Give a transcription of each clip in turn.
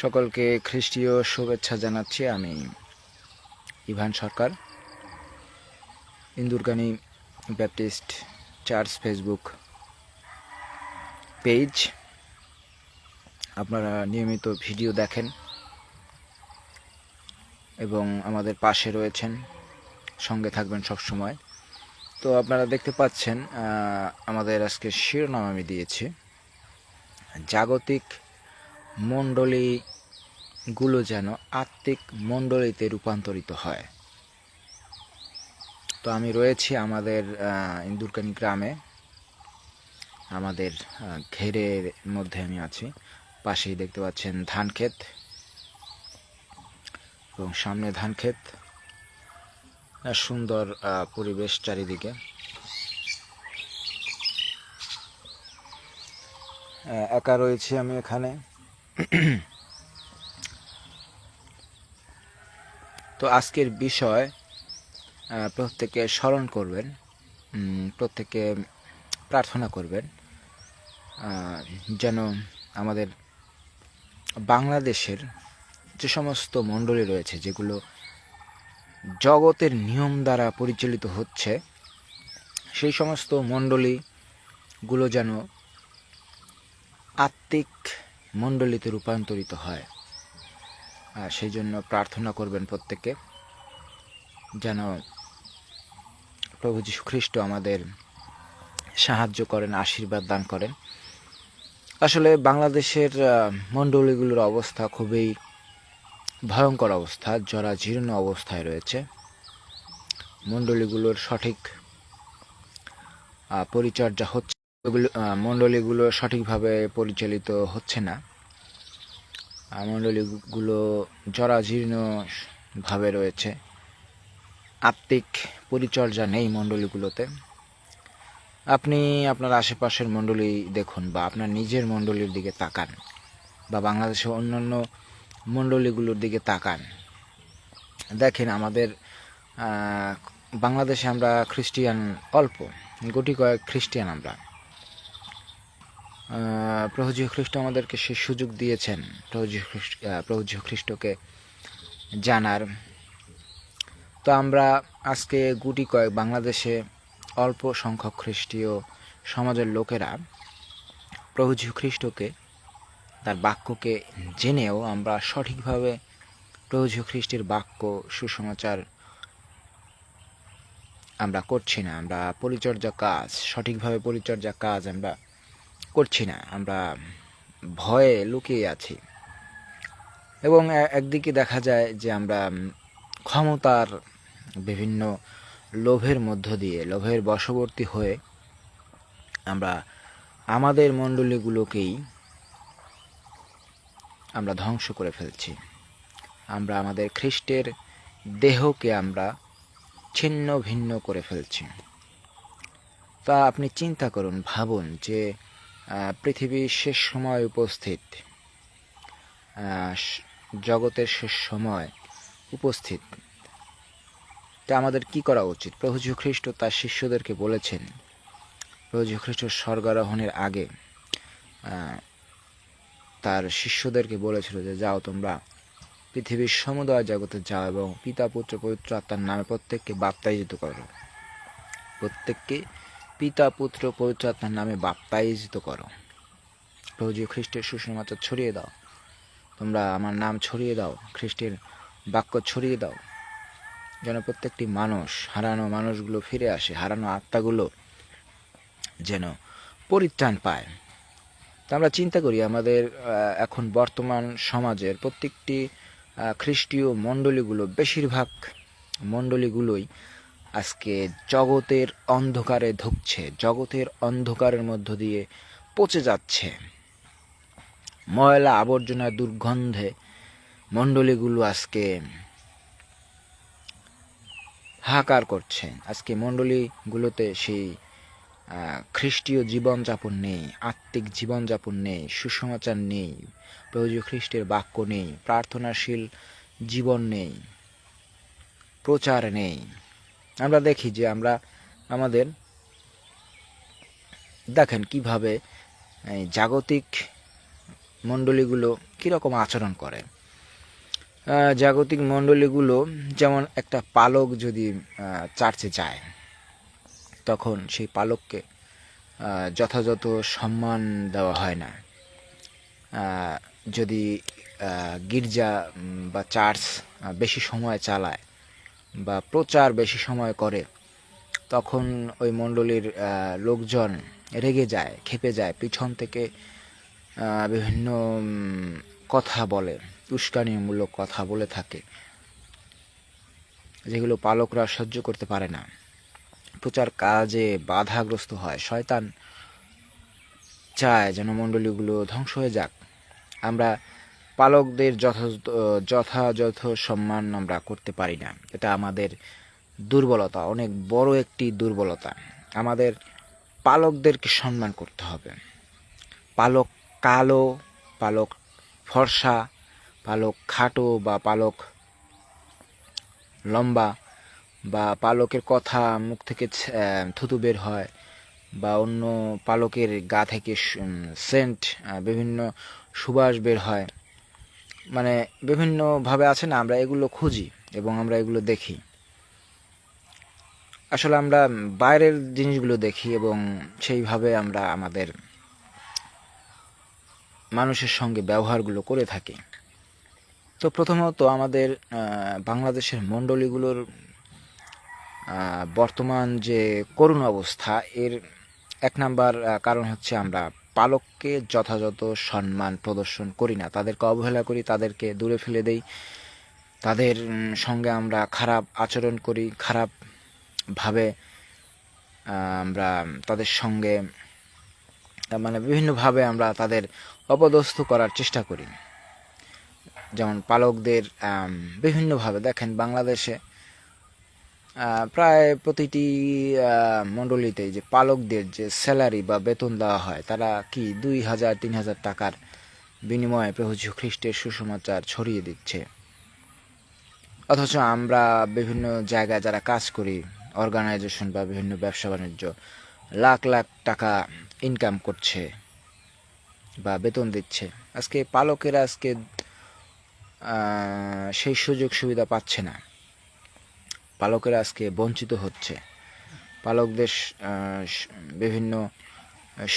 সকলকে খ্রিস্টীয় শুভেচ্ছা জানাচ্ছি আমি Ivan Sarkar Indurgani Baptist church Facebook page. আপনারা নিয়মিত ভিডিও দেখেন এবং আমাদের পাশে রয়েছেন, সঙ্গে থাকবেন সব সময় তো আপনারা দেখতে পাচ্ছেন আমাদের আজকে শিরোনাম আমি দিয়েছি, জাগতিক মণ্ডলীগুলো যেন আত্মিক মণ্ডলীতে রূপান্তরিত হয়। তো আমি রয়েছি আমাদের ইন্দুরকানি গ্রামে। আমাদের ঘেরের মধ্যে আমি আছি। পাশেই দেখতে পাচ্ছেন ধান ক্ষেত এবং সামনে ধান ক্ষেত সুন্দর পরিবেশ চারিদিকে। একা রয়েছি আমি এখানে। তো আজকের বিষয় প্রত্যেকে স্মরণ করবেন প্রত্যেকে প্রার্থনা করবেন যেন আমাদের বাংলাদেশের যে সমস্ত মণ্ডলী রয়েছে, যেগুলো জগতের নিয়ম দ্বারা পরিচালিত হচ্ছে, সেই সমস্ত মণ্ডলীগুলো যেন আত্মিক মণ্ডলীতে রূপান্তরিত হয়। আর সেই জন্য প্রার্থনা করবেন প্রত্যেকে যেন প্রভু যীশু খ্রিস্ট আমাদের সাহায্য করেন, আশীর্বাদ দান করেন। আসলে বাংলাদেশের মণ্ডলীগুলোর অবস্থা খুবই ভয়ঙ্কর অবস্থা জরা জীর্ণ অবস্থায় রয়েছে। মণ্ডলীগুলোর সঠিক পরিচর্যা হচ্ছে মণ্ডলীগুলো সঠিকভাবে পরিচালিত হচ্ছে না। মণ্ডলীগুলো জরাজীর্ণভাবে রয়েছে। আত্মিক পরিচর্যা নেই মণ্ডলীগুলোতে। আপনি আপনার আশেপাশের মণ্ডলী দেখুন বা আপনার নিজের মণ্ডলীর দিকে তাকান বা বাংলাদেশের অন্যান্য মণ্ডলীগুলোর দিকে তাকান। দেখেন আমাদের বাংলাদেশে আমরা খ্রিস্টিয়ান অল্প, গুটি কয়েক খ্রিস্টিয়ান আমরা। প্রভু খ্রিস্ট আমাদেরকে সে সুযোগ দিয়েছেন। প্রভু খ্রিস্ট প্রভু খ্রিস্টকে জানার। তো আমরা আজকে গুটি কয়েক বাংলাদেশে অল্প সংখ্যক খ্রিস্টীয় সমাজের লোকেরা প্রভু খ্রিস্টকে তার বাক্যকে জেনেও আমরা সঠিকভাবে প্রভু খ্রিস্টের বাক্য সুসমাচার আমরা করছি না। আমরা পরিচর্যা কাজ, সঠিকভাবে পরিচর্যা কাজ আমরা করছি না, আমরা ভয়ে লুকিয়ে আছি। এবং একদিকে দেখা যায় যে আমরা ক্ষমতার বিভিন্ন লোভের মধ্য দিয়ে, লোভের বশবর্তী হয়ে আমরা আমাদের মণ্ডলীগুলোকেই আমরা ধ্বংস করে ফেলছি। আমরা আমাদের খ্রিস্টের দেহকে আমরা ছিন্ন ভিন্ন করে ফেলছি। তা আপনি চিন্তা করুন, ভাবুন যে পৃথিবীর শেষ সময় উপস্থিত জগতের শেষ সময় উপস্থিত। তা আমাদের কি করা উচিত? প্রভু খ্রিস্ট তার শিষ্যদেরকে বলেছেন, প্রভু খ্রিস্ট স্বর্গারোহণের আগে তার শিষ্যদেরকে বলেছিল যে যাও তোমরা পৃথিবীর সমুদয় জগতে যাও এবং পিতা, পুত্র, পবিত্র আত্মার নামে প্রত্যেককে বাপ্তায়িত করো। প্রত্যেককে পিতা পুত্র পবিত্র আত্মার নামে বাপ্তায়িত করো। প্রভু খ্রিস্টের সুসমাচার ছড়িয়ে দাও। তোমরা আমার নাম ছড়িয়ে দাও, খ্রিস্টের বাক্য ছড়িয়ে দাও। যেন প্রত্যেকটি মানুষ, হারানো মানুষগুলো ফিরে আসে, হারানো আত্মাগুলো যেন পরিত্রাণ পায়। তো আমরা চিন্তা করি, আমাদের এখন বর্তমান সমাজের প্রত্যেকটি খ্রিস্টীয় মণ্ডলীগুলো, বেশিরভাগ মণ্ডলীগুলোই আজকে জগতের অন্ধকারে ধুকছে, জগতের অন্ধকারের মধ্য দিয়ে পচে যাচ্ছে। ময়লা আবর্জনা দুর্গন্ধে মণ্ডলীগুলো আজকে হাহাকার করছে। আজকে মণ্ডলীগুলোতে সেই খ্রিস্টীয় জীবনযাপন নেই, আত্মিক জীবনযাপন নেই, সুসমাচার নেই যীশু খ্রিস্টের বাক্য নেই, প্রার্থনাশীল জীবন নেই, প্রচার নেই। আমরা দেখি যে আমরা আমাদের, দেখেন কীভাবে জাগতিক মণ্ডলীগুলো কীরকম আচরণ করে। জাগতিক মণ্ডলীগুলো যেমন একটা পালক যদি চার্চে যায়, তখন সেই পালককে যথাযথ সম্মান দেওয়া হয় না। যদি গির্জা বা চার্চ বেশি সময় চালায় বা প্রচার বেশি সময় করে, তখন ওই মণ্ডলীর লোকজন রেগে যায়, খেপে যায়, পিছন থেকে বিভিন্ন কথা বলে, উস্কানিমূলক কথা বলে থাকে, যেগুলো পালকরা সহ্য করতে পারে না। প্রচার কাজে বাধাগ্রস্ত হয়। শয়তান চায় যেন মণ্ডলীগুলো ধ্বংস হয়ে যাক। আমরা পালকদের যথাযথ যথাযথ সম্মান আমরা করতে পারি না। এটা আমাদের দুর্বলতা, অনেক বড় একটি দুর্বলতা। আমাদের পালকদেরকে সম্মান করতে হবে। পালক কালো, পালক ফর্সা, পালক খাটো বা পালক লম্বা বা পালকের কথা মুখ থেকে থুতু বের হয় বা অন্য পালকের গা থেকে সেন্ট বিভিন্ন সুবাস বের হয়। মানে বিভিন্নভাবে আছে না, আমরা এগুলো খুঁজি এবং আমরা এগুলো দেখি। আসলে আমরা বাইরের জিনিসগুলো দেখি এবং সেইভাবে আমরা আমাদের মানুষের সঙ্গে ব্যবহারগুলো করে থাকি। তো প্রথমত আমাদের বাংলাদেশের মণ্ডলীগুলোর বর্তমান যে করুণ অবস্থা, এর এক নাম্বার কারণ হচ্ছে আমরা পালককে যথাযথ সম্মান প্রদর্শন করি না। তাদেরকে অবহেলা করি, তাদেরকে দূরে ফেলে দেই। তাদের সঙ্গে আমরা খারাপ আচরণ করি, খারাপ ভাবে আমরা তাদের সঙ্গে মানে বিভিন্নভাবে আমরা তাদের অপদস্থ করার চেষ্টা করি। যেমন পালকদের বিভিন্নভাবে। দেখেন বাংলাদেশে প্রায় প্রতিটি আহ, মণ্ডলীতেই যে পালকদের যে স্যালারি বা বেতন দেওয়া হয় তারা কি দুই হাজার তিন হাজার টাকার বিনিময়ে প্রভু খ্রিস্টের সুসমাচার ছড়িয়ে দিচ্ছে? অথচ আমরা বিভিন্ন জায়গায় যারা কাজ করি অর্গানাইজেশন বা বিভিন্ন ব্যবসা বাণিজ্য লাখ লাখ টাকা ইনকাম করছে বা বেতন দিচ্ছে। আজকে পালকেরা আজকে সেই সুযোগ সুবিধা পাচ্ছে না। পালকেরা আজকে বঞ্চিত হচ্ছে। পালকদের বিভিন্ন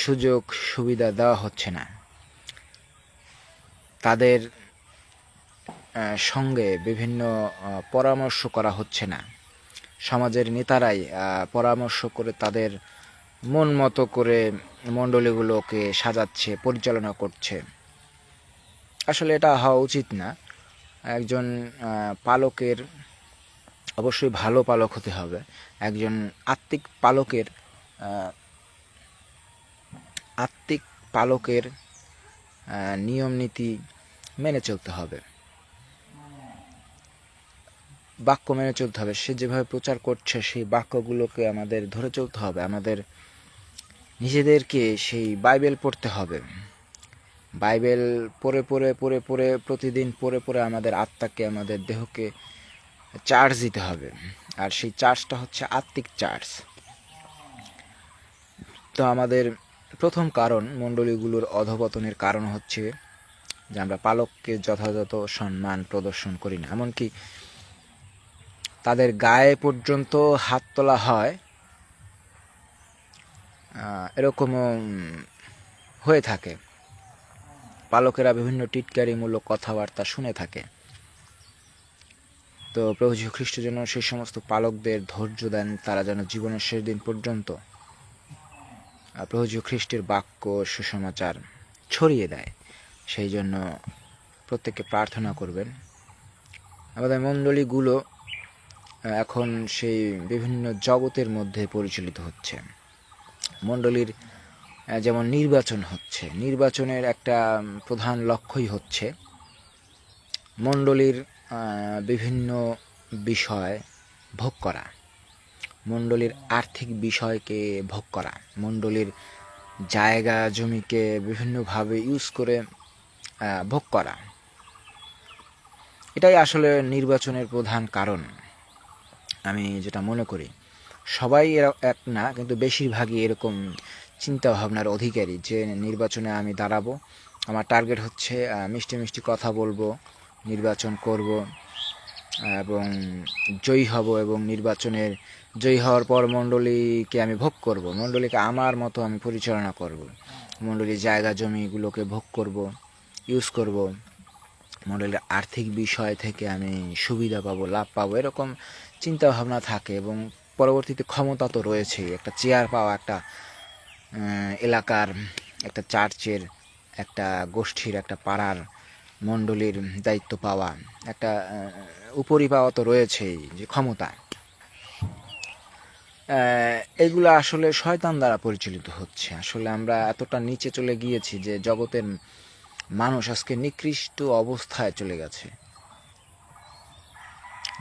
সুযোগ, সুবিধা দেওয়া হচ্ছে না। তাদের সঙ্গে বিভিন্ন পরামর্শ করা হচ্ছে না। সমাজের নেতারাই পরামর্শ করে তাদের মন মতো করে মণ্ডলীগুলোকে সাজাচ্ছে, পরিচালনা করছে। আসলে এটা হওয়া উচিত না। একজন পালকের অবশ্যই ভালো পালক হতে হবে। একজন আত্মিক পালকের আত্মিক পালকের নিয়ম নীতি মেনে চলতে হবে। বাক্য মেনে চলতে হবে। সে যেভাবে প্রচার করছে, সেই বাক্যগুলোকে আমাদের ধরে চলতে হবে। আমাদের নিজেদেরকে সেই বাইবেল পড়তে হবে। বাইবেল পড়ে পড়ে পড়ে পড়ে, প্রতিদিন পড়ে পড়ে আমাদের আত্মাকে, আমাদের দেহকে চার্জ দিতে হবে। আর সেই চার্জটা হচ্ছে আত্মিক চার্জ। তো আমাদের প্রথম কারণ মণ্ডলীগুলোর অধপতনের কারণ হচ্ছে যে আমরা পালককে যথাযথ সম্মান প্রদর্শন করি না। এমনকি তাদের গায়ে পর্যন্ত হাত তোলা হয় এরকমও হয়ে থাকে। পালকেরা বিভিন্ন টিটকারিমূলক কথাবার্তা শুনে থাকে। তো প্রভু খ্রিস্ট যেন সেই সমস্ত পালকদের ধৈর্য দেন, তারা যেন জীবনের শেষ দিন পর্যন্ত প্রভু খ্রিস্টের বাক্য সুসমাচার ছড়িয়ে দেয়। সেই জন্য প্রত্যেককে প্রার্থনা করবেন। আমাদের মণ্ডলীগুলো এখন সেই বিভিন্ন জগতের মধ্যে পরিচালিত হচ্ছে। মণ্ডলীর যেমন নির্বাচন হচ্ছে, নির্বাচনের একটা প্রধান লক্ষ্যই হচ্ছে মণ্ডলীর বিভিন্ন বিষয় ভোগ করা। মণ্ডলীর আর্থিক বিষয়কে ভোগ করা। মণ্ডলীর জায়গা, জমিকে বিভিন্নভাবে ইউজ করে ভোগ করা। এটাই আসলে নির্বাচনের প্রধান কারণ। আমি যেটা মনে করি, সবাই এক না, কিন্তু বেশিরভাগই এরকম চিন্তা ভাবনার অধিকারী যে নির্বাচনে আমি দাঁড়াবো, আমার টার্গেট হচ্ছে মিষ্টি মিষ্টি কথা বলব নির্বাচন করব এবং জয়ী হব এবং নির্বাচনের জয়ী হওয়ার পর মণ্ডলীকে আমি ভোগ করব। মণ্ডলীকে আমার মতো আমি পরিচালনা করব। মণ্ডলীর জায়গা জমিগুলোকে ভোগ করব ইউজ করব। মণ্ডলীর আর্থিক বিষয় থেকে আমি সুবিধা পাবো, লাভ পাবো, এরকম চিন্তা ভাবনা থাকে এবং পরবর্তীতে ক্ষমতা তো রয়েছেই। একটা চেয়ার পাওয়া একটা এলাকার একটা চার্চের একটা গোষ্ঠীর একটা পাড়ার মণ্ডলীর দায়িত্ব পাওয়া, একটা উপরি পাওয়া তো রয়েছেই যে ক্ষমতা। এগুলো আসলে শয়তান দ্বারা পরিচালিত হচ্ছে। আসলে আমরা এতটা নিচে চলে গিয়েছি যে জগতের মানুষ আজকে নিকৃষ্ট অবস্থায় চলে গেছে।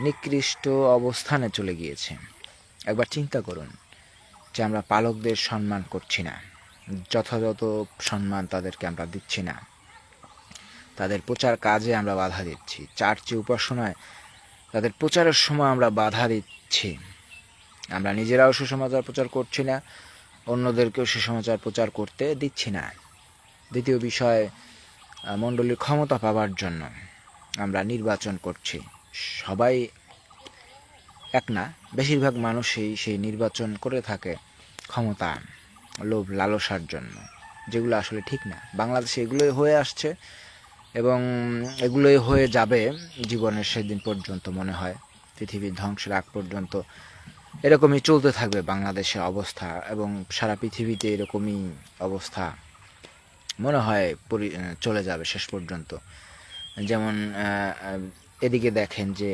নিকৃষ্ট অবস্থানে চলে গিয়েছে। একবার চিন্তা করুন যে আমরা পালকদের সম্মান করছি না, যথাযথ সম্মান তাদেরকে আমরা দিচ্ছি না। তাদের প্রচার কাজে আমরা বাধা দিচ্ছি। চার্চে উপাসনায় তাদের প্রচারের সময় আমরা বাধা দিচ্ছি। আমরা নিজেরাও সুসমাচার প্রচার করছি না, অন্যদেরকেও সুসমাচার প্রচার করতে দিচ্ছি না। দ্বিতীয় বিষয় মণ্ডলীর ক্ষমতা পাওয়ার জন্য আমরা নির্বাচন করছি। সবাই এক না, বেশিরভাগ মানুষই সেই নির্বাচন করে থাকে ক্ষমতা, লোভ, লালসার জন্য, যেগুলো আসলে ঠিক না। বাংলাদেশে এগুলোই হয়ে আসছে। এবং এগুলোই হয়ে যাবে জীবনের সেদিন পর্যন্ত মনে হয়। পৃথিবীর ধ্বংসের আগ পর্যন্ত এরকমই চলতে থাকবে বাংলাদেশের অবস্থা এবং সারা পৃথিবীতে এরকমই অবস্থা মনে হয় চলে যাবে শেষ পর্যন্ত। যেমন এদিকে দেখেন যে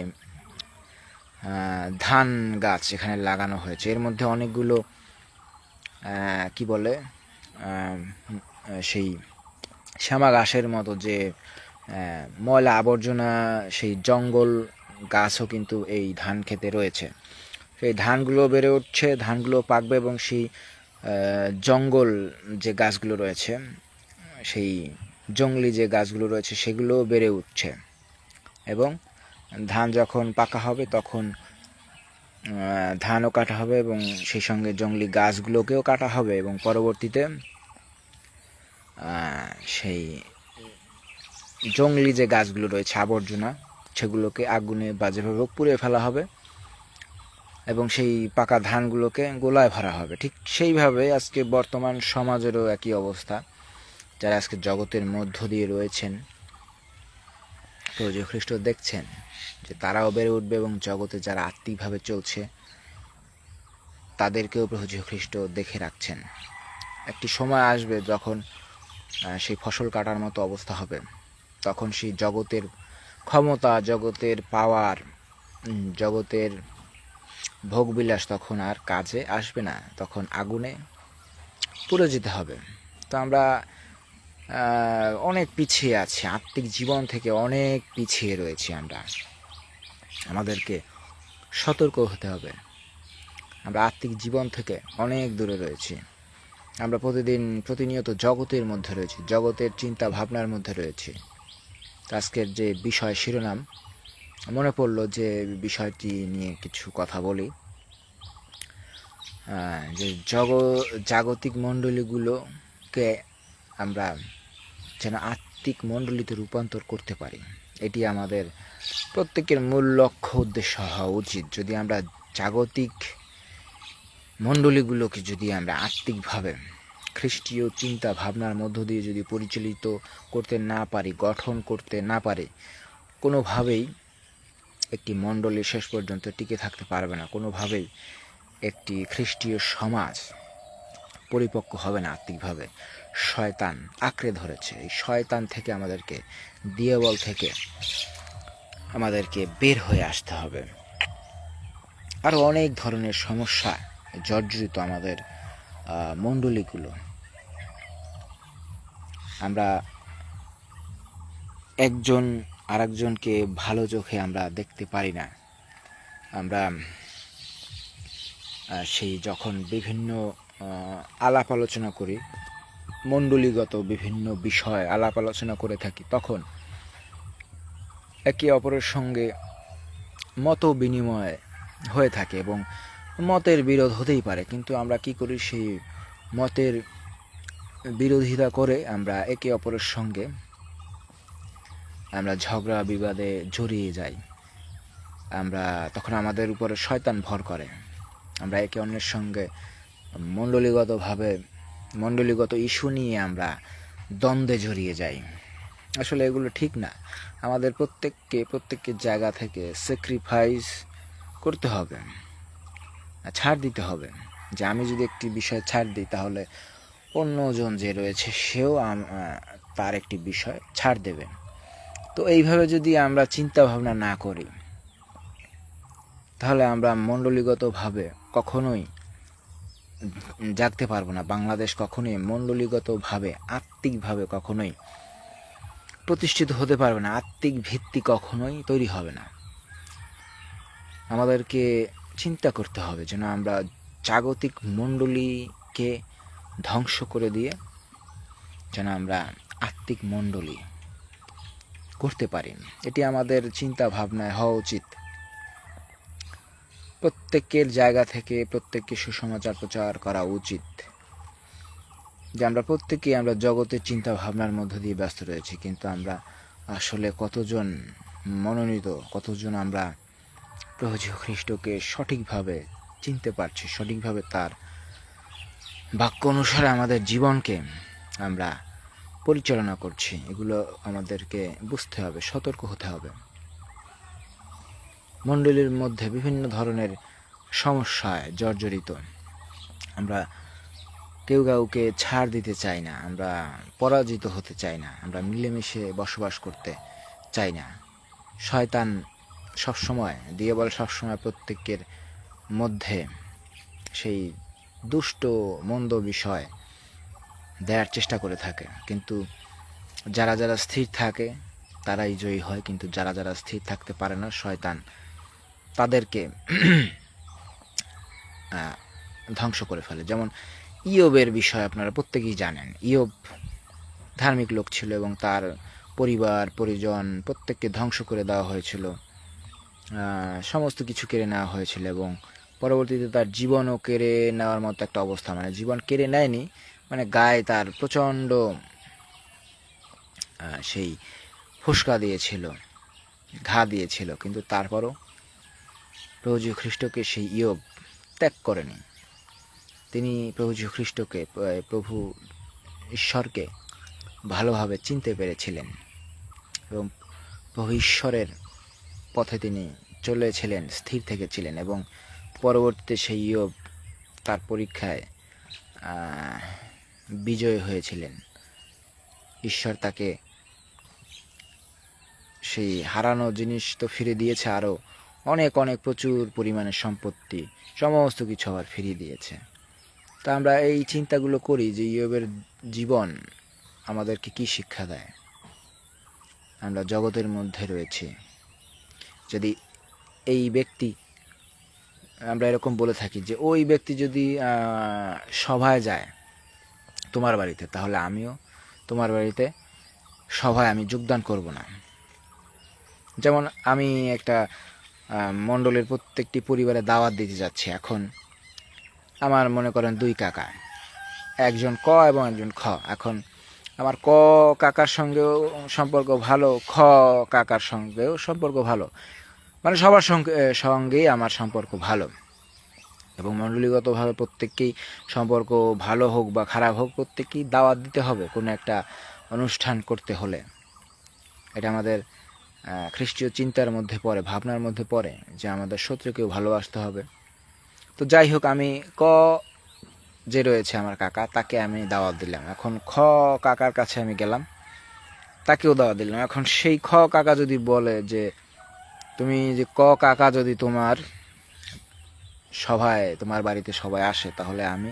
ধান গাছ এখানে লাগানো হয়েছে। এর মধ্যে অনেকগুলো কি বলে সেই শ্যামা ঘাসের মতো যে ময়লা আবর্জনা, সেই জঙ্গল গাছও কিন্তু এই ধান খেতে রয়েছে। সেই ধানগুলো বেড়ে উঠছে, ধানগুলো পাকবে এবং সেই জঙ্গল যে গাছগুলো রয়েছে, সেই জঙ্গলি যে গাছগুলো রয়েছে সেগুলো বেড়ে উঠছে। এবং ধান যখন পাকা হবে তখন ধানও কাটা হবে এবং সেই সঙ্গে জঙ্গলি গাছগুলোকেও কাটা হবে এবং পরবর্তীতে সেই জঙ্গলি যে গাছগুলো রয়েছে, আবর্জনা, সেগুলোকে আগুনে বাজেভাবে পুড়িয়ে ফেলা হবে এবং সেই পাকা ধানগুলোকে গোলায় ভরা হবে। ঠিক সেইভাবে আজকে বর্তমান সমাজেরও একই অবস্থা, যারা আজকে জগতের মধ্য দিয়ে রয়েছেন তো যে খ্রিস্ট দেখছেন যে তারাও বেড়ে উঠবে এবং জগতে যারা আত্মিকভাবে চলছে, তাদেরকেও প্রভু যীশু খ্রিস্ট দেখে রাখছেন। একটি সময় আসবে যখন সেই ফসল কাটার মতো অবস্থা হবে। তখন সেই জগতের ক্ষমতা, জগতের পাওয়ার জগতের ভোগবিলাস তখন আর কাজে আসবে না। তখন আগুনে পুড়ে যেতে হবে। তো আমরা অনেক পিছিয়ে আছি। আত্মিক জীবন থেকে অনেক পিছিয়ে রয়েছি আমরা। আমাদেরকে সতর্ক হতে হবে। আমরা আত্মিক জীবন থেকে অনেক দূরে রয়েছি। আমরা প্রতিদিন প্রতিনিয়ত জগতের মধ্যে রয়েছি, জগতের চিন্তা ভাবনার মধ্যে রয়েছি। আজকের যে বিষয় শিরোনাম, মনে পড়ল যে বিষয়টি নিয়ে কিছু কথা বলি। যে জগ, জাগতিক মণ্ডলীগুলোকে আমরা যেন আত্মিক মণ্ডলীতে রূপান্তর করতে পারি, এটি আমাদের প্রত্যেকের মূল লক্ষ্য, উদ্দেশ্য হওয়া উচিত। যদি আমরা জাগতিক মণ্ডলীগুলোকে যদি আমরা আত্মিকভাবে খ্রিস্টীয় চিন্তা ভাবনার মধ্য দিয়ে যদি পরিচালিত করতে না পারি, গঠন করতে না পারি, কোনোভাবেই একটি মণ্ডলী শেষ পর্যন্ত টিকে থাকতে পারবে না। কোনোভাবেই একটি খ্রিস্টীয় সমাজ পরিপক্ক হবে না আত্মিকভাবে। শয়তান আঁকড়ে ধরেছে। এই শয়তান থেকে আমাদেরকে, দিয়েবল থেকে আমাদেরকে বের হয়ে আসতে হবে। আরও অনেক ধরনের সমস্যা জর্জরিত আমাদের মণ্ডলীগুলো। আমরা একজন আরেকজনকে ভালো চোখে আমরা দেখতে পারি না। আমরা সেই যখন বিভিন্ন আলাপ আলোচনা করি, মণ্ডলীগত বিভিন্ন বিষয় আলাপ আলোচনা করে থাকি, তখন একে অপরের সঙ্গে মত বিনিময় হয়ে থাকে এবং মতের বিরোধ হতেই পারে, কিন্তু আমরা কি করি সেই মতের বিরোধিতা করে আমরা একে অপরের সঙ্গে আমরা ঝগড়া, বিবাদে জড়িয়ে যাই। আমরা তখন আমাদের উপরে শয়তান ভর করে। আমরা একে অন্যের সঙ্গে মণ্ডলীগতভাবে, মণ্ডলীগত ইস্যু নিয়ে আমরা দ্বন্দ্বে জড়িয়ে যাই। আসলে এগুলো ঠিক না। আমাদের প্রত্যেককে প্রত্যেকের জায়গা থেকে স্যাক্রিফাইস করতে হবে। ছাড় দিতে হবে। যে আমি যদি একটি বিষয় ছাড় দিই, তাহলে অন্যজন যে রয়েছে, সেও তার একটি বিষয় ছাড় দেবে তো এইভাবে যদি আমরা চিন্তা ভাবনা না করি, তাহলে আমরা মণ্ডলীগতভাবে কখনোই জাগতে পারব না। বাংলাদেশ কখনোই মণ্ডলীগতভাবে, আত্মিকভাবে কখনোই প্রতিষ্ঠিত হতে পারবে না। আত্মিক ভিত্তি কখনোই তৈরি হবে না। আমাদেরকে চিন্তা করতে হবে যেন আমরা জাগতিক মণ্ডলীকে ধ্বংস করে দিয়ে যেন আমরা আত্মিক মণ্ডলী করতে পারি। এটি আমাদের চিন্তা ভাবনায় হওয়া উচিত। প্রত্যেকের জায়গা থেকে প্রত্যেককে সুসমাচার প্রচার করা উচিত। যে আমরা প্রত্যেকেই আমরা জগতের চিন্তা ভাবনার মধ্য দিয়ে ব্যস্ত রয়েছি, কিন্তু আমরা আসলে কতজন মনোনীত, কতজন আমরা প্রভু খ্রিস্টকে সঠিকভাবে চিনতে পারছি, সঠিকভাবে তার বাক্য অনুসারে আমাদের জীবনকে আমরা পরিচালনা করছি। এগুলো আমাদেরকে বুঝতে হবে, সতর্ক হতে হবে। মণ্ডলীর মধ্যে বিভিন্ন ধরনের সমস্যায় জর্জরিত। আমরা কেউ কাউকে ছাড় দিতে চাই না, আমরা পরাজিত হতে চাই না, আমরা মিলেমিশে বসবাস করতে চাই না। শয়তান সবসময়, দিয়ে বল সবসময় প্রত্যেকের মধ্যে সেই দুষ্ট, মন্দ বিষয় দেওয়ার চেষ্টা করে থাকে। কিন্তু যারা যারা স্থির থাকে, তারাই জয়ী হয়। কিন্তু যারা যারা স্থির থাকতে পারে না, শয়তান তাদেরকে ধ্বংস করে ফেলে। যেমন ইয়বের বিষয় আপনারা প্রত্যেকেই জানেন। ইয়ব ধার্মিক লোক ছিল এবং তার পরিবার, পরিজন প্রত্যেককে ধ্বংস করে দেওয়া হয়েছিল। সমস্ত কিছু কেড়ে নেওয়া হয়েছিল এবং পরবর্তীতে তার জীবনও কেড়ে নেওয়ার মতো একটা অবস্থা মানে জীবন কেড়ে নেয়নি মানে গায়ে তার প্রচণ্ড সেই ফুসকা দিয়েছিল, ঘা দিয়েছিল, কিন্তু তারপরও প্রভু যীশু খ্রিস্টকে সেই ইয়োগ ত্যাগ করেনি। তিনি প্রভু যীশু খ্রিস্টকে প্রভু ঈশ্বরকে ভালোভাবে চিনতে পেরেছিলেন এবং প্রভু ঈশ্বরের পথে তিনি চলেছিলেন, স্থির থেকেছিলেন এবং পরবর্তীতে সেই ইয়ব তার পরীক্ষায় বিজয় হয়েছিলেন। ঈশ্বর তাকে সেই হারানো জিনিস তো ফিরে দিয়েছে আরও অনেক অনেক প্রচুর পরিমাণে সম্পত্তি, সমস্ত কিছু আবার ফিরিয়ে দিয়েছে। তা আমরা এই চিন্তাগুলো করি যে ইয়বের জীবন আমাদেরকে কি শিক্ষা দেয়? আমরা জগতের মধ্যে রয়েছি। যদি এই ব্যক্তি, আমরা এরকম বলে থাকি যে ওই ব্যক্তি যদি সভায় যায় তোমার বাড়িতে, তাহলে আমিও তোমার বাড়িতে সভায় আমি যোগদান করব না। যেমন আমি একটা মণ্ডলের প্রত্যেকটি পরিবারে দাওয়াত দিতে যাচ্ছি এখন। আমার মনে করেন দুই কাকা, একজন ক এবং একজন খ। এখন আমার ক কাকার সঙ্গেও সম্পর্ক ভালো, খ কাকার সঙ্গেও সম্পর্ক ভালো। মানে সবার সঙ্গে সঙ্গেই আমার সম্পর্ক ভালো। এবং মণ্ডলীগতভাবে প্রত্যেককেই সম্পর্ক ভালো হোক বা খারাপ হোক, প্রত্যেককেই দাওয়াত দিতে হবে কোনো একটা অনুষ্ঠান করতে হলে। এটা আমাদের খ্রিস্টীয় চিন্তার মধ্যে পড়ে, ভাবনার মধ্যে পড়ে যে আমাদের শত্রুকেও ভালোবাসতে হবে। তো যাই হোক, আমি ক যে রয়েছে আমার কাকা, তাকে আমি দাওয়াত দিলাম। এখন খ কাকার কাছে আমি গেলাম, তাকেও দাওয়াত দিলাম। এখন সেই খ কাকা যদি বলে যে তুমি যে ক কাকা যদি তোমার সভায়, তোমার বাড়িতে সবাই আসে, তাহলে আমি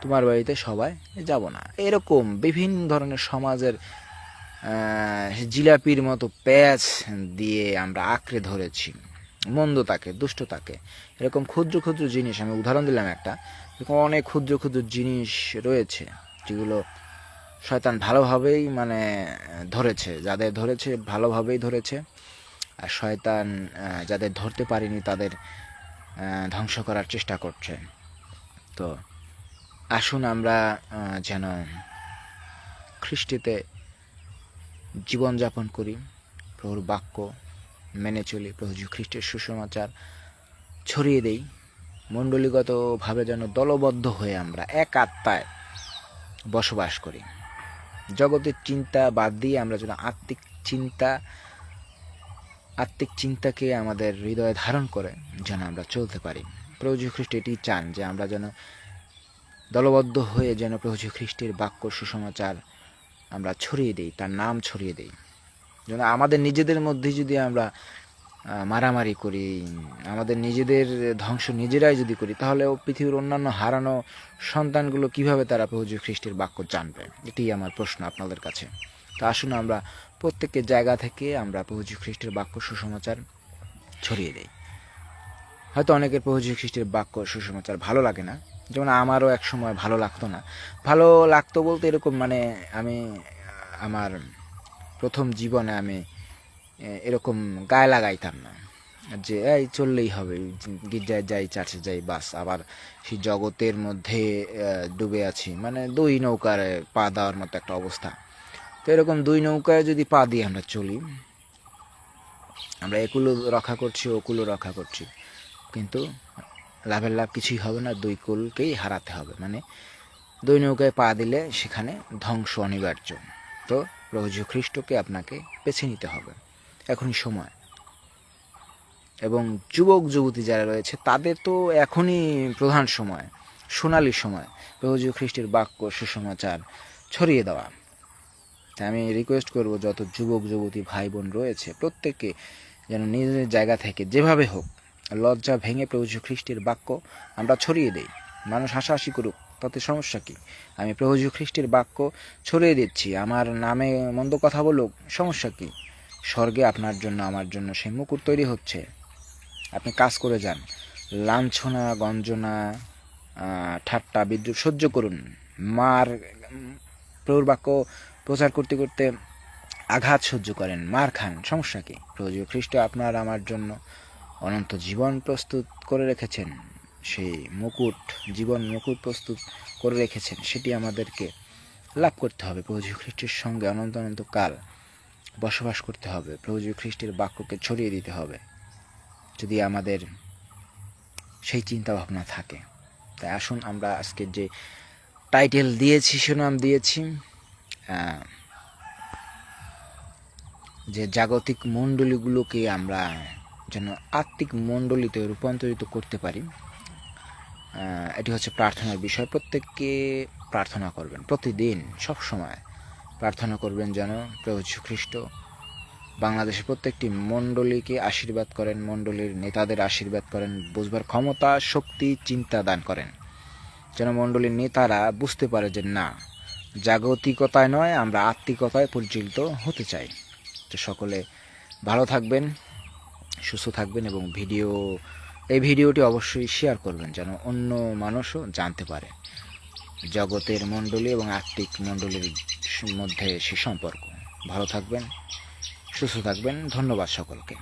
তোমার বাড়িতে সবাই যাব না। এরকম বিভিন্ন ধরনের সমাজের জিলাপির মতো প্যাচ দিয়ে আমরা আঁকড়ে ধরেছি। মন্দ তাকে, দুষ্ট তাকে। এরকম ক্ষুদ্র ক্ষুদ্র জিনিস, আমি উদাহরণ দিলাম একটা, এরকম অনেক ক্ষুদ্র ক্ষুদ্র জিনিস রয়েছে, যেগুলো শয়তান ভালোভাবেই মানে ধরেছে, যাদের ধরেছে ভালোভাবেই ধরেছে। শয়তান যাদের ধরতে পারেনি তাদের ধ্বংস করার চেষ্টা করছে। তো আসুন আমরা যেন খ্রিস্টিতে জীবনযাপন করি, প্রভুর বাক্য মেনে চলি, প্রভু খ্রিস্টের সুসমাচার ছড়িয়ে দেই, মণ্ডলীগতভাবে যেন দলবদ্ধ হয়ে আমরা এক আত্মায় বসবাস করি। জগতের চিন্তা বাদ দিয়ে আমরা যেন আত্মিক চিন্তা আত্মিক চিন্তাকে আমাদের হৃদয়ে ধারণ করে যেন আমরা চলতে পারি। প্রভু খ্রিস্ট এটি চান যে আমরা যেন দলবদ্ধ হয়ে যেন প্রভু খ্রিস্টের বাক্য সুসমাচার আমরা ছড়িয়ে দিই, তার নাম ছড়িয়ে দিই। যেন আমাদের নিজেদের মধ্যে যদি আমরা মারামারি করি, আমাদের নিজেদের ধ্বংস নিজেরাই যদি করি, তাহলে পৃথিবীর অন্যান্য হারানো সন্তানগুলো কীভাবে তারা প্রভু খ্রিস্টের বাক্য জানবে? এটাই আমার প্রশ্ন আপনাদের কাছে। তো আসুন আমরা প্রত্যেকের জায়গা থেকে আমরা প্রভু খ্রিস্টের বাক্য সুসমাচার ছড়িয়ে দেই। হয়তো অনেকের প্রভু খ্রিস্টের বাক্য সুসমাচার ভালো লাগে না। যেমন আমারও এক সময় ভালো লাগতো না। ভালো লাগতো বলতে এরকম মানে আমি, আমার প্রথম জীবনে আমি এরকম গায়ে লাগাইতাম না। যে এই চললেই হবে, গির্জায় যাই, চার্চে যাই, বাস, আবার সেই জগতের মধ্যে ডুবে আছি। মানে দুই নৌকার পা দেওয়ার মতো একটা অবস্থা। তো এরকম দুই নৌকায় যদি পা দিয়ে আমরা চলি, আমরা একুলো রক্ষা করছি ওকুলো রক্ষা করছি। কিন্তু লাভের লাভ কিছুই হবে না, দুই কুলকেই হারাতে হবে। মানে দুই নৌকায় পা দিলে সেখানে ধ্বংস অনিবার্য। তো প্রভু খ্রিস্টকে আপনাকে বেছে নিতে হবে। এখনই সময়। এবং যুবক, যুবতী যারা রয়েছে, তাদের তো এখনই প্রধান সময়, সোনালি সময়। প্রভু খ্রিস্টের বাক্য, সুসমাচার ছড়িয়ে দেওয়া। তাই আমি রিকোয়েস্ট করব যত যুবক, যুবতী ভাই বোন রয়েছে প্রত্যেককে যেন নিজ নিজ জায়গা থেকে যেভাবে হোক লজ্জা ভেঙে প্রভু খ্রিস্টের বাক্য আমরা ছড়িয়ে দেই। মানুষ হাসাহাসি করুক, তাতে সমস্যা কী? আমি প্রভু খ্রিস্টের বাক্য ছড়িয়ে দিচ্ছি, আমার নামে মন্দ কথা বলুক, সমস্যা কী? স্বর্গে আপনার জন্য, আমার জন্য সেই মুকুট তৈরি হচ্ছে। আপনি কাজ করে যান, লাঞ্ছনা, গঞ্জনা ঠাট্টা বিদ্যুৎ সহ্য করুন। মার প্রভুর বাক্য প্রচার করতে করতে আঘাত সহ্য করেন। মার খান, সমস্যা কী? প্রভু খ্রিস্ট আপনার আমার জন্য অনন্ত জীবন প্রস্তুত করে রেখেছেন। সেই মুকুট, জীবন মুকুট প্রস্তুত করে রেখেছেন, সেটি আমাদেরকে লাভ করতে হবে। প্রভু খ্রিস্টের সঙ্গে অনন্ত অনন্ত কাল বসবাস করতে হবে। প্রভু খ্রিস্টের বাক্যকে ছড়িয়ে দিতে হবে, যদি আমাদের সেই চিন্তা ভাবনা থাকে। তাই আসুন আমরা আজকে যে টাইটেল দিয়েছি সুনাম দিয়েছি যে জাগতিক মণ্ডলীগুলোকে আমরা যেন আত্মিক মণ্ডলীতে রূপান্তরিত করতে পারি এটি হচ্ছে প্রার্থনার বিষয়। প্রত্যেককে প্রার্থনা করবেন প্রতিদিন, সব সময় প্রার্থনা করবেন যেন প্রভু খ্রিস্ট বাংলাদেশের প্রত্যেকটি মণ্ডলীকে আশীর্বাদ করেন, মণ্ডলীর নেতাদের আশীর্বাদ করেন, বুঝবার ক্ষমতা, শক্তি, চিন্তা দান করেন। যেন মণ্ডলীর নেতারা বুঝতে পারে যে না জাগতিকতায় নয়, আমরা আত্মিকতায় পরিচালিত হতে চাই। তো সকলে ভালো থাকবেন, সুস্থ থাকবেন এবং ভিডিও, এই ভিডিওটি অবশ্যই শেয়ার করবেন যেন অন্য মানুষও জানতে পারে। জগতের মণ্ডলী এবং আত্মিক মণ্ডলীর মধ্যে সে সম্পর্ক। ভালো থাকবেন, সুস্থ থাকবেন, ধন্যবাদ সকলকে।